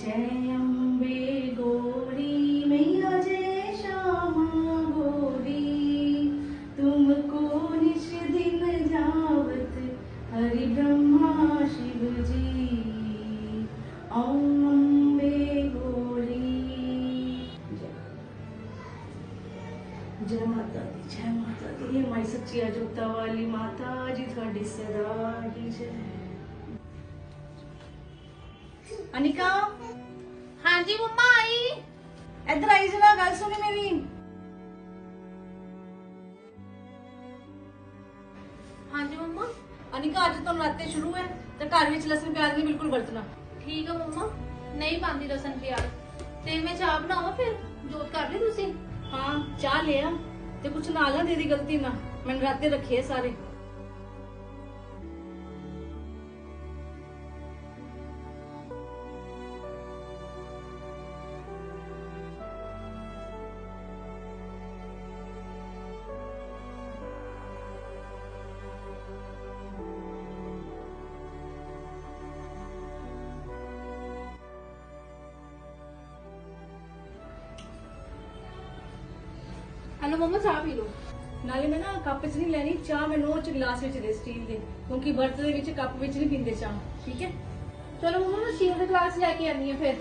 जय अम्बे गौरी श्यामा गौरी। तुमको निश ब्रह्मा शिव जी ओम गौरी। जय माता दी, जय माता दी। माई सच्ची अजोगता वाली माता जी थोड़ी सदा जय। अनिका ਹਾਂਜੀ ਮੰਮਾ ਆਈ। ਇੱਧਰ ਆਈ ਜਰਾ ਗੱਲ ਸੁਣੀ ਮੇਰੀ। ਹਾਂਜੀ ਮੰਮਾ। ਅਨਿਕਾ ਅੱਜ ਤੋਂ ਰਾਤੇ ਸ਼ੁਰੂ ਹੈ ਤੇ ਘਰ ਵਿੱਚ ਲਸਣ ਪਿਆਜ਼ ਨਹੀਂ ਬਿਲਕੁਲ ਵਰਤਣਾ। ਠੀਕ ਆ ਮੰਮਾ। ਨਹੀਂ ਪਾਉਂਦੀ ਰਸਨ ਪਿਆਰ ਤੇ ਮੈਂ ਚਾਹ ਬਣਾਵਾਂ ਫਿਰ? ਜੋਤ ਕਰ ਲਈ ਤੁਸੀਂ? ਹਾਂ ਚਾਹ ਲਿਆ। ਤੇ ਕੁਛ ਨਾਲ ਨਾ ਦੇ ਦੀ ਗਲਤੀ ਨਾ ਮੈਨੂੰ ਰਾਤੇ ਰੱਖੇ ਸਾਰੇ। ਹਲੋ ਮੰਮਾ ਚਾਹ ਪੀ ਲਓ। ਨਾਲੇ ਮੈਂ ਨਾ ਕੱਪ 'ਚ ਨਹੀਂ ਲੈਣੀ ਚਾਹ ਮੈਨੂੰ ਉਹ ਚ ਗਲਾਸ ਵਿੱਚ ਦੇ ਸਟੀਲ ਦੇ ਕਿਉਂਕਿ ਬਰਤਨ ਦੇ ਵਿੱਚ ਕੱਪ ਵਿੱਚ ਨਹੀਂ ਪੀਂਦੇ ਚਾਹ ਠੀਕ ਹੈ? ਚਲੋ ਮੰਮਾ ਮੈਂ ਸਟੀਲ ਦਾ ਗਲਾਸ ਲੈ ਕੇ ਆਨੀ ਆ ਫਿਰ।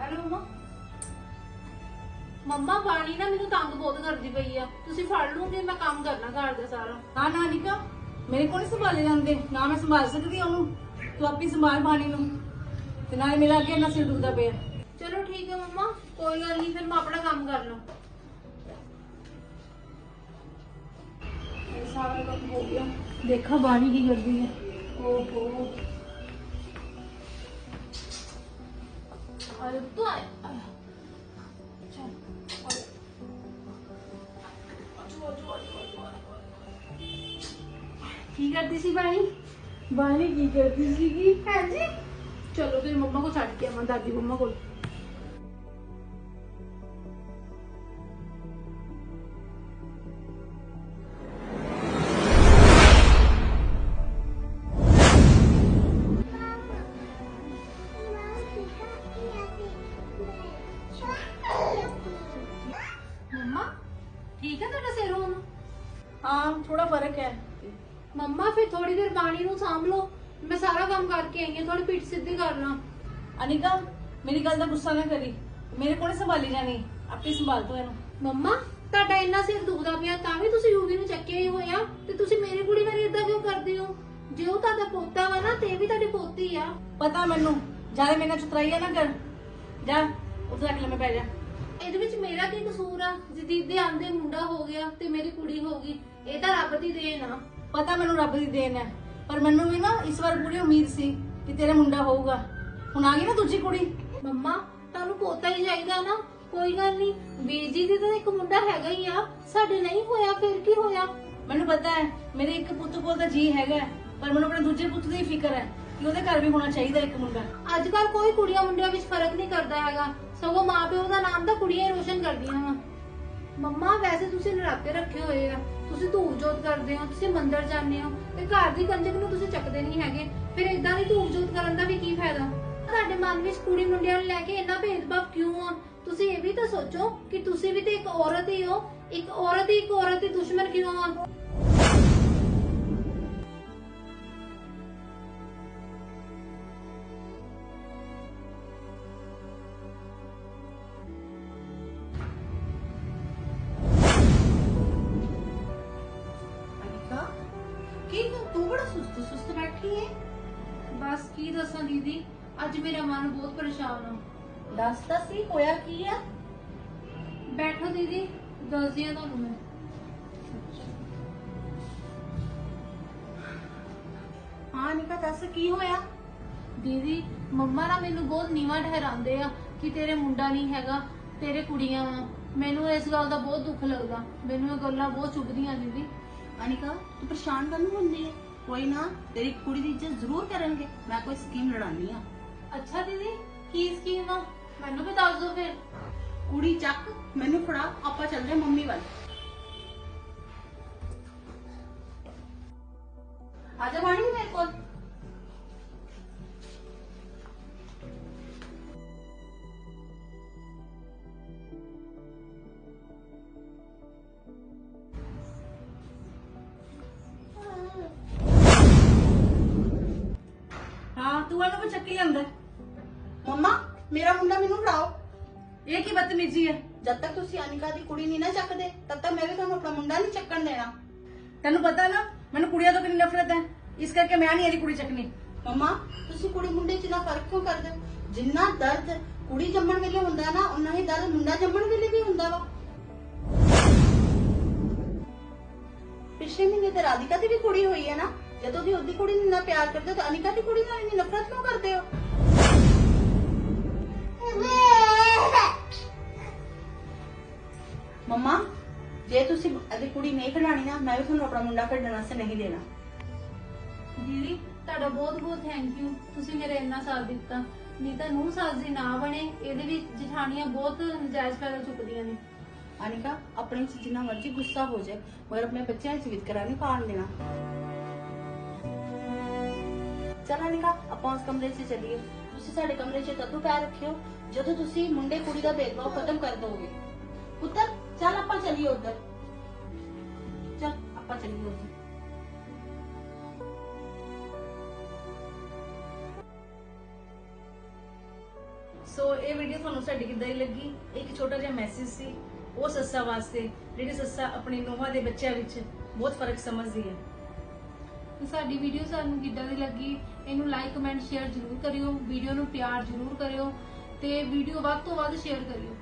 ਹਲੋ ਮੰਮਾ ਮੰਮਾ ਪਾਣੀ ਨਾ ਮੈਨੂੰ ਤੰਗ ਬਹੁਤ ਕਰਦੀ ਪਈ ਆ। ਤੁਸੀਂ ਫੜ ਲੂਗੇ ਮੈਂ ਕੰਮ ਕਰਨਾ ਘਰ ਦਾ ਸਾਰਾ। ਹਾਂ ਨਾ ਨਿਕਾ ਮੇਰੇ ਕੋਲ ਨਹੀਂ ਸੰਭਾਲੇ ਜਾਂਦੇ ਨਾ ਮੈਂ ਸੰਭਾਲ ਸਕਦੀ ਹਾਂ ਉਹਨੂੰ ਤੂੰ ਆਪੀ ਸੰਭਾਲ ਪਾਣੀ ਨੂੰ। ਤੇ ਨਾਲੇ ਮੇਰਾ ਅੱਗੇ ਨਾ ਸਿਰ ਦੁਖਦਾ ਪਿਆ। ਚਲੋ ਠੀਕ ਹੈ ਮੰਮਾ ਕੋਈ ਗੱਲ ਨਹੀਂ ਫਿਰ ਮੈਂ ਆਪਣਾ ਕੰਮ ਕਰ ਲਾਂ ਇਹ ਸਾਰਾ ਕੰਮ ਹੋ ਗਿਆ ਦੇਖਾ ਬਾਣੀ ਕੀ ਕਰਦੀ ਹੈ ਓਹੋ ਅਰੇ ਤੂੰ ਆ ਕੀ ਕਰਦੀ ਸੀ ਬਾਣੀ ਬਾਣੀ ਕੀ ਕਰਦੀ ਸੀਗੀ ਹਾਂਜੀ ਚਲੋ ਫਿਰ ਮੰਮਾ ਕੋ ਛੱਡ ਕੇ ਆਵਾਂ ਦਾਦੀ ਮੰਮਾ ਕੋਲ ਮੰਮਾ ਠੀਕ ਹੈ ਤੁਹਾਡਾ ਸਿਰ ਹੁਣ? ਹਾਂ ਥੋੜਾ ਫ਼ਰਕ ਹੈ। ਮੰਮਾ ਫਿਰ ਥੋੜੀ ਦੇਰ ਬਾਣੀ ਨੂੰ ਸਾਂਭ ਲਓ। ਮੈਂ ਸਾਰਾ ਕੰਮ ਕਰਕੇ ਆਈ ਹਾਂ ਥੋੜੀ ਪਿੱਠ ਸਿੱਧੀ ਕਰ ਲਾਂ। ਅਨਿਕਾ ਮੇਰੀ ਗੱਲ ਦਾ ਗੁੱਸਾ ਨਾ ਕਰੀ। ਮੇਰੇ ਕੋਲ ਸੰਭਾਲੀ ਜਾਣੀ ਆਪੇ ਸੰਭਾਲ ਤੋ ਇਹਨੂੰ। ਮੰਮਾ ਤੁਹਾਡਾ ਇੰਨਾ ਸਿਰ ਦੁਖਦਾ ਪਿਆ ਤਾਂ ਵੀ ਤੁਸੀਂ ਯੂਵੀ ਨੂੰ ਚੱਕਿਆ ਹੀ ਹੋਇਆ ਤੇ ਤੁਸੀਂ ਮੇਰੀ ਕੁੜੀ ਨਾਲ ਇਦਾਂ ਕਿਉਂ ਕਰਦੇ ਹੋ? ਜੇ ਉਹ ਤੁਹਾਡਾ ਪੋਤਾ ਵਾ ਨਾ ਤੇ ਵੀ ਤੁਹਾਡੀ ਪੋਤੀ ਆ। ਪਤਾ ਮੈਨੂੰ ਜ਼ਿਆਦਾ ਮੇਰੇ ਨਾਲ ਚੁਤਰਾਈਆ ਨਾ ਕਰ। ਜਾ ਉੱਥੇ ਰੱਖ ਲੈ ਮੈਂ ਪੈ ਜਾ। ਇਹਦੇ ਵਿੱਚ ਮੇਰਾ ਕੀ ਕਸੂਰ ਆ? ਜਦੀਦ ਦੇ ਆਂਦੇ ਮੁੰਡਾ ਹੋ ਗਿਆ ਤੇ ਮੇਰੀ ਕੁੜੀ ਹੋ ਗਈ। ਇਹ ਤਾਂ ਰੱਬ ਦੀ ਦੇਣ ਆ। ਪਤਾ ਮੈਨੂੰ ਰੱਬ ਦੀ ਦੇਣ ਹੈ ਪਰ ਮੈਨੂੰ ਵੀ ਨਾ ਇਸ ਵਾਰ ਪੂਰੀ ਉਮੀਦ ਸੀ ਕਿ ਤੇਰਾ ਮੁੰਡਾ ਹੋਊਗਾ। ਹੁਣ ਆ ਗਈ ਨਾ ਦੂਜੀ ਕੁੜੀ। ਮੰਮਾ ਤੁਹਾਨੂੰ ਪੋਤਾ ਹੀ ਚਾਹੀਦਾ ਨਾ। ਕੋਈ ਗੱਲ ਨਹੀਂ। ਵੀਰ ਜੀ ਦੀ ਤਾਂ ਇੱਕ ਮੁੰਡਾ ਹੈਗਾ ਹੀ ਆ। ਸਾਡੇ ਨਹੀਂ ਹੋਇਆ ਫਿਰ ਕੀ ਹੋਇਆ? ਮੈਨੂੰ ਪਤਾ ਹੈ ਮੇਰੇ ਇੱਕ ਪੁੱਤ ਕੋਲ ਤਾਂ ਜੀ ਹੈਗਾ ਹੈ, ਪਰ ਮੈਨੂੰ ਆਪਣੇ ਦੂਜੇ ਪੁੱਤ ਦੀ ਫਿਕਰ ਹੈ ਕਿ ਉਹਦੇ ਘਰ ਵੀ ਹੋਣਾ ਚਾਹੀਦਾ ਇੱਕ ਮੁੰਡਾ। ਅੱਜ ਕੱਲ ਕੋਈ ਕੁੜੀਆਂ ਮੁੰਡਿਆਂ ਵਿੱਚ ਫ਼ਰਕ ਨਹੀਂ ਕਰਦਾ ਹੈਗਾ। ਸਗੋਂ ਮਾਪਿਓ ਦਾ ਨਾਮ ਤਾਂ ਕੁੜੀਆਂ ਹੀ ਰੋਸ਼ਨ ਕਰਦੀਆਂ ਵਾ। ਮੰਮਾ, ਵੈਸੇ ਤੁਸੀਂ ਨਰਾਤੇ ਰੱਖੇ ਹੋਏ ਆ। ਤੁਸੀਂ ਧੂਪ ਜੋਤ ਕਰਦੇ ਹੋ, ਤੁਸੀਂ ਮੰਦਿਰ ਜਾਂਦੇ ਹੋ ਤੇ ਘਰ ਦੀ ਕੰਜਕ ਨੂੰ ਤੁਸੀਂ ਚੱਕਦੇ ਨਹੀਂ ਹੈਗੇ। ਫਿਰ ਇਦਾਂ ਦੀ ਧੂਪ ਜੋਤ ਕਰਨ ਦਾ ਵੀ ਕੀ ਫਾਇਦਾ? ਤੁਹਾਡੇ ਮਨ ਵਿੱਚ ਕੁੜੀ ਮੁੰਡਿਆਂ ਨੂੰ ਲੈ ਕੇ ਇੰਨਾ ਭੇਦਭਾਵ ਕਿਉਂ ਆ? ਤੁਸੀਂ ਇਹ ਵੀ ਤਾਂ ਸੋਚੋ ਕਿ ਤੁਸੀਂ ਵੀ ਤੇ ਇੱਕ ਔਰਤ ਹੀ ਹੋ। ਇੱਕ ਔਰਤ ਹੀ ਇੱਕ ਔਰਤ ਦੀ ਦੁਸ਼ਮਣ ਸੁਸਤ ਸੁਸਤ ਬੈਠੀ ਹੈ ਬਸ ਕੀ ਦੱਸਾਂ ਦੀਦੀ? ਅੱਜ ਮੇਰਾ ਮਨ ਬਹੁਤ ਪਰੇਸ਼ਾਨ ਆ। ਦੱਸ ਤਾਂ ਸੀ ਹੋਇਆ ਕੀ ਆ? ਬੈਠੋ ਦੀਦੀ ਦੱਸਦੀ ਆ ਤੁਹਾਨੂੰ ਮੈਂ। ਹਾਂ ਅਨਿਕਾ ਦੱਸ ਕੀ ਹੋਇਆ? ਦੀਦੀ ਮੰਮਾ ਨਾ ਮੈਨੂੰ ਬਹੁਤ ਨੀਵਾ ਠਹਿਰਾਉਂਦੇ ਆ ਕਿ ਤੇਰੇ ਮੁੰਡਾ ਨਹੀਂ ਹੈਗਾ ਤੇਰੇ ਕੁੜੀਆਂ ਮੈਨੂੰ ਇਸ ਗੱਲ ਦਾ ਬਹੁਤ ਦੁੱਖ ਲੱਗਦਾ। ਮੈਨੂੰ ਇਹ ਗੱਲਾਂ ਬਹੁਤ ਚੁਭਦੀਆਂ ਦੀਦੀ। ਅਨਿਕਾ ਤੂੰ ਪਰੇਸ਼ਾਨ ਕਰਨ ਹੁੰਦੀ? ਹੈ ਕੋਈ ਨਾ ਤੇਰੀ ਕੁੜੀ ਦੀ ਇੱਜ਼ਤ ਜ਼ਰੂਰ ਕਰਨਗੇ। ਮੈਂ ਕੋਈ ਸਕੀਮ ਲੜਾਉਣੀ ਆ ਅੱਛਾ ਦੀਦੀ ਕੀ ਸਕੀਮ ਆ? ਮੈਨੂੰ ਵੀ ਦੱਸ ਦਿਓ ਫਿਰ। ਕੁੜੀ ਚੱਕ ਮੈਨੂੰ ਫੜਾ ਆਪਾਂ ਚੱਲਦੇ ਹਾਂ ਮੰਮੀ ਵੱਲ। ਆ ਜਾ ਬਾਣੀ ਮੇਰੇ ਕੋਲ। ਚੱਕ ਕੇ ਲਿਆਂਦਾ ਹੈ। ਮੰਮਾ ਮੇਰਾ ਮੁੰਡਾ ਮੈਨੂੰ ਫੜਾਓ। ਇਹ ਕੀ ਬਦਤਮੀਜ਼ੀ ਹੈ? ਜਦ ਤੱਕ ਤੁਸੀਂ ਅਨਿਕਾ ਦੀ ਕੁੜੀ ਨਹੀਂ ਨਾ ਚੱਕਦੇ ਤਦ ਤੱਕ ਮੈਂ ਵੀ ਤੁਹਾਨੂੰ ਆਪਣਾ ਮੁੰਡਾ ਨਹੀਂ ਚੱਕਣ ਦੇਣਾ। ਤੈਨੂੰ ਪਤਾ ਨਾ ਮੈਨੂੰ ਕੁੜੀਆਂ ਤੋਂ ਕਿੰਨੀ ਨਫ਼ਰਤ ਹੈ। ਇਸ ਕਰਕੇ ਮੈਂ ਨਹੀਂ ਇਹਦੀ ਕੁੜੀ ਚੱਕਣੀ। ਮੰਮਾ ਤੁਸੀਂ ਕੁੜੀ ਮੁੰਡੇ 'ਚ ਨਾ ਫ਼ਰਕ ਕਿਉਂ ਕਰਦੇ ਹੋ? ਜਿੰਨਾ ਦਰਦ ਕੁੜੀ ਜੰਮਣ ਵੇਲੇ ਹੁੰਦਾ ਨਾ ਉਨਾ ਹੀ ਦਰਦ ਮੁੰਡਾ ਜੰਮਣ ਵੇਲੇ ਵੀ ਹੁੰਦਾ ਵਾ। ਪਿਛਲੇ ਮਹੀਨੇ ਤੇ ਰਾਧਿਕਾ ਦੀ ਵੀ ਕੁੜੀ ਹੋਈ ਹੈ ਨਾ। ਜਦੋਂ ਦੀ ਉਹਦੀ ਕੁੜੀ ਨੂੰ ਨਾ ਪਿਆਰ ਕਰਦੇ ਹੋ ਤਾਂ ਅਨਿਕਾ ਦੀ ਕੁੜੀ ਨਾਲ ਇੰਨੀ ਨਫ਼ਰਤ ਕਿਉਂ ਕਰਦੇ ਹੋ? ਮੰਮਾ ਜੇ ਤੁਸੀਂ ਅਦੀ ਕੁੜੀ ਨਹੀਂ ਖਿਡਾਣੀ ਨਾ ਮੈਂ ਵੀ ਤੁਹਾਨੂੰ ਆਪਣਾ ਮੁੰਡਾ ਖੇਡਣ ਵਾਸਤੇ ਨਹੀਂ ਦੇਣਾ। ਦੀਦੀ ਤੁਹਾਡਾ ਬਹੁਤ ਬਹੁਤ ਥੈਂਕ ਯੂ ਤੁਸੀਂ ਮੇਰੇ ਇੰਨਾ ਸਾਥ ਦਿੱਤਾ। ਨਹੀਂ ਤਾਂ ਨੂੰ ਸੱਸ ਦੀ ਨਾ ਬਣੇ ਇਹਦੇ ਵਿੱਚ ਜਠਾਣੀਆਂ ਬਹੁਤ ਨਜਾਇਜ਼ ਫਾਇਦਾ ਚੁੱਕਦੀਆਂ ਨੇ। ਅਨਿਕਾ ਆਪਣੇ ਚ ਜਿੰਨਾ ਮਰਜ਼ੀ ਗੁੱਸਾ ਹੋ ਜਾਏ ਮਗਰ ਆਪਣੇ ਬੱਚਿਆਂ ਚ ਵਿਤਕਰਾ ਨਹੀਂ ਪਾਉਣ ਦੇਣਾ। ਚਲ ਅਨਿਕਾ, ਆਪਾਂ ਉਸ ਕਮਰੇ 'ਚ ਚੱਲੀਏ। ਤੁਸੀਂ ਸਾਡੇ ਕਮਰੇ 'ਚ ਤਦੋਂ ਪੈਰ ਰੱਖਿਓ। ਜਦੋਂ ਤੁਸੀਂ ਮੁੰਡੇ ਕੁੜੀ ਦਾ ਭੇਦਭਾਵ ਖਤਮ ਕਰ ਦੋਗੇ। ਪੁੱਤਰ ਚੱਲ ਆਪਾਂ ਚੱਲੀਏ ਉੱਧਰ। ਚੱਲ, ਆਪਾਂ ਚੱਲੀਏ ਉੱਧਰ। ਸੋ ਇਹ ਵੀਡੀਓ ਤੁਹਾਨੂੰ ਸਾਡੀ ਕਿੱਦਾਂ ਦੀ ਲੱਗੀ? ਇੱਕ ਛੋਟਾ ਜਿਹਾ ਮੈਸੇਜ ਸੀ। ਉਹ ਸੱਸਾ ਵਾਸਤੇ, ਜਿਹੜੀ ਸੱਸਾ ਆਪਣੇ ਨੋਹਾਂ ਦੇ ਬੱਚਿਆਂ ਵਿੱਚ ਬਹੁਤ ਫ਼ਰਕ ਸਮਝਦੀ ਹੈ। ਤੇ ਸਾਡੀ ਵੀਡੀਓ ਸਾਨੂੰ ਕਿੱਦਾਂ ਦੀ ਲੱਗੀ, ਇਹਨੂੰ ਲਾਈਕ ਕਮੈਂਟ ਸ਼ੇਅਰ ਜ਼ਰੂਰ ਕਰਿਓ ਵੀਡੀਓ ਨੂੰ ਪਿਆਰ ਜ਼ਰੂਰ ਕਰਿਓ ਤੇ ਵੀਡੀਓ ਵੱਧ ਤੋਂ ਵੱਧ ਸ਼ੇਅਰ ਕਰਿਓ।